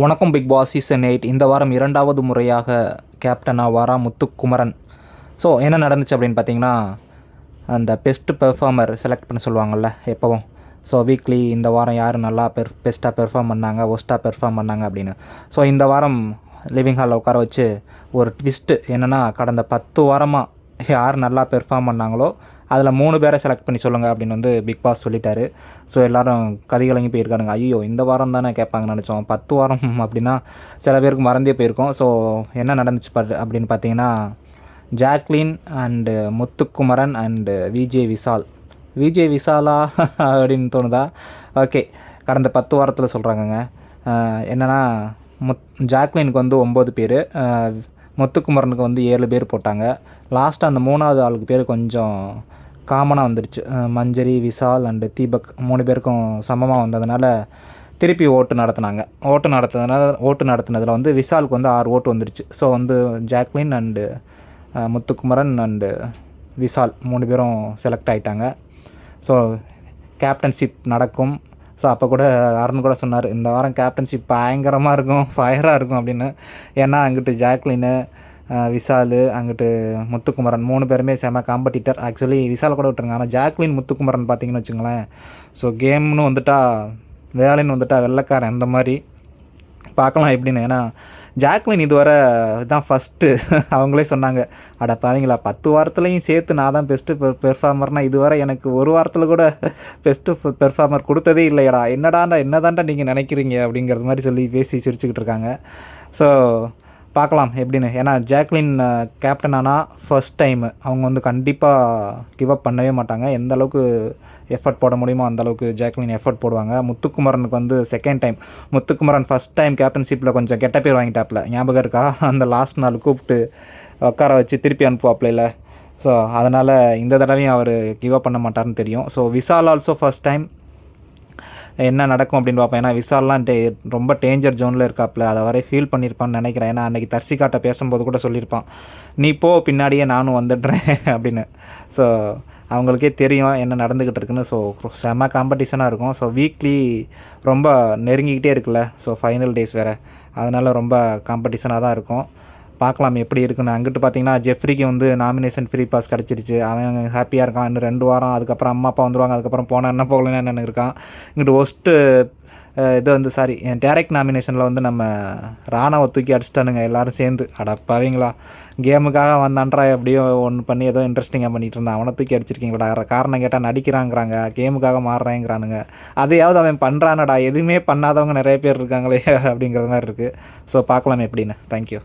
வணக்கம் big Boss season eight இந்த வாரம் இரண்டாவது முறையாக கேப்டனாக வாரா முத்துக்குமரன். ஸோ என்ன நடந்துச்சு அப்படின்னு பார்த்தீங்கன்னா அந்த பெஸ்ட் பெர்ஃபார்மர் செலக்ட் பண்ண சொல்லுவாங்கள்ல எப்போவும். ஸோ வீக்லி இந்த வாரம் யார் நல்லா பெர் பெஸ்ட்டாக பெர்ஃபார்ம் பண்ணாங்க ஒஸ்ட்டாக பெர்ஃபார்ம் பண்ணாங்க அப்படின்னு. ஸோ இந்த வாரம் லிவிங் ஹாலில் உட்கார வச்சு ஒரு ட்விஸ்ட்டு என்னென்னா கடந்த பத்து வாரமாக யார் நல்லா பெர்ஃபார்ம் பண்ணாங்களோ அதில் மூணு பேரை செலக்ட் பண்ணி சொல்லுங்கள் அப்படின்னு வந்து பிக் பாஸ் சொல்லிட்டாரு. ஸோ எல்லோரும் கதிகலங்கி போயிருக்கானுங்க. ஐயோ இந்த வாரம் தானே கேட்பாங்கன்னு நினச்சோம். பத்து வாரம் அப்படின்னா சில பேருக்கு மறந்தே போயிருக்கோம். ஸோ என்ன நடந்துச்சு பாரு அப்படின்னு பார்த்தீங்கன்னா Jacquline and Muthukumaran and VJ Vishal VJ விஷாலா அப்படின்னு தோணுதா? ஓகே கடந்த பத்து வாரத்தில் சொல்கிறாங்கங்க என்னென்னா முத் ஜாக்லினுக்கு வந்து ஒம்பது பேர். முத்துக்குமரனுக்கு வந்து ஏழு பேர் போட்டாங்க. லாஸ்ட்டாக அந்த மூணாவது ஆளுக்கு பேர் கொஞ்சம் காமனாக வந்துடுச்சு மஞ்சரி விஷால் அண்டு தீபக் மூணு பேருக்கும் சமமாக வந்ததுனால திருப்பி ஓட்டு நடத்துனாங்க. ஓட்டு நடத்துனதுனால ஓட்டு நடத்தினதில் வந்து விஷாலுக்கு வந்து ஆறு ஓட்டு வந்துடுச்சு ஸோ வந்து Jacqueline and Muthukumaran and Vishal மூணு பேரும் செலக்ட் ஆகிட்டாங்க ஸோ கேப்டன்ஷிப் நடக்கும். ஸோ அப்போ கூட அருண் கூட சொன்னார் இந்த வாரம் கேப்டன்ஷிப் பயங்கரமாக இருக்கும் ஃபயராக இருக்கும் அப்படின்னு. ஏன்னா அங்கிட்டு ஜாக்லின்னு விசால் அங்கிட்டு முத்துக்குமரன் மூணு பேருமே செம காம்படிட்டர் ஆக்சுவலி விசால் கூட விட்டுருங்க. ஆனால் ஜாக்லின் முத்துக்குமரன் பார்த்தீங்கன்னு வச்சுங்களேன். ஸோ கேம்னு வந்துட்டா வேலைன்னு வந்துட்டா வெள்ளைக்காரன் அந்த மாதிரி. பார்க்கலாம் எப்படின்னு. ஏன்னா ஜாக்லின் இதுவரை தான் ஃபஸ்ட்டு அவங்களே சொன்னாங்க அட பாவீங்களா பத்து வாரத்துலையும் சேர்த்து நான் தான் பெஸ்ட்டு பெ பெர்ஃபார்மர்னால் இதுவரை எனக்கு ஒரு வாரத்தில் கூட பெஸ்ட்டு பெர்ஃபார்மர் கொடுத்ததே இல்லையடா. என்னடாண்டா என்னதான்டா நீங்கள் நினைக்கிறீங்க? அப்படிங்கிறது மாதிரி சொல்லி பேசி சிரிச்சுக்கிட்டு இருக்காங்க. ஸோ பார்க்கலாம் எப்படின்னு. ஏன்னா ஜாக்லின் கேப்டன் ஆனால் ஃபர்ஸ்ட் டைமு அவங்க வந்து கண்டிப்பாக கிவ் அப் பண்ணவே மாட்டாங்க. எந்த அளவுக்கு எஃபர்ட் போட முடியுமோ அந்தளவுக்கு ஜாக்லின் எஃபர்ட் போடுவாங்க. முத்துக்குமரனுக்கு வந்து second time Muthukumaran first time கேப்டன்ஷிப்பில் கொஞ்சம் கெட்ட பேர் வாங்கிட்டாப்ல ஞாபகம் இருக்கா? அந்த லாஸ்ட் நாள் கூப்பிட்டு உட்கார வச்சு திருப்பி அனுப்புவாப்ல ஸோ அதனால் இந்த தடவையும் அவர் கிவ் அப் பண்ண மாட்டார்னு தெரியும். So Vishal also first time என்ன நடக்கும் அப்படின்னு பார்ப்பேன் ஏன்னா விசால்லாம் டே ரொம்ப டேஞ்சர் ஜோனில் இருக்காப்புல அதை வரை ஃபீல் பண்ணியிருப்பான்னு நினைக்கிறேன். ஏன்னா அன்றைக்கி தர்சிகாட்ட பேசும்போது கூட சொல்லியிருப்பான். நீ போ பின்னாடியே நானும் வந்துடுறேன். அப்படின்னு. ஸோ அவங்களுக்கே தெரியும் என்ன நடந்துக்கிட்டு இருக்குன்னு. ஸோ செம காம்படிஷனாக இருக்கும். ஸோ வீக்லி ரொம்ப நெருங்கிக்கிட்டே இருக்குல்ல. ஸோ ஃபைனல் டேஸ் வேறு. அதனால் ரொம்ப காம்படிஷனாக தான் இருக்கும். பார்க்கலாம் எப்படி இருக்குன்னு. அங்கிட்டு பார்த்தீங்கன்னா ஜெஃப்ரிக்கு வந்து நாமினேஷன் ஃப்ரீ பாஸ் கிடச்சிருச்சு. அவன் ஹாப்பியாக இருக்கான். இன்னும் ரெண்டு வாரம். அதுக்கப்புறம் அம்மா அப்பா வந்துருவாங்க. அதுக்கப்புறம் போனால் என்ன போகலன்னு என்னென்னு இருக்கான். இங்கிட்டு ஒஸ்ட்டு இது வந்து சாரி டேரக்ட் நாமினேஷனில் வந்து நம்ம ராணாவை தூக்கி அடிச்சிட்டானுங்க. எல்லாரும் சேர்ந்து. அடப்பாவீங்களா கேமுக்காக வந்தான்றா எப்படியோ ஒன்று பண்ணி ஏதோ இன்ட்ரெஸ்டிங்காக பண்ணிட்டு இருந்தான். அவனை தூக்கி அடிச்சிருக்கீங்களா? காரணம் கேட்டால் நடிக்கிறாங்கிறாங்க. கேமுக்காக மாறுறேங்கிறானுங்க. அதையாவது அவன் பண்ணுறானடா எதுவுமே பண்ணாதவங்க நிறைய பேர் இருக்காங்களே அப்படிங்கிற மாதிரி இருக்குது ஸோ பார்க்கலாம் எப்படின்னு. தேங்க்யூ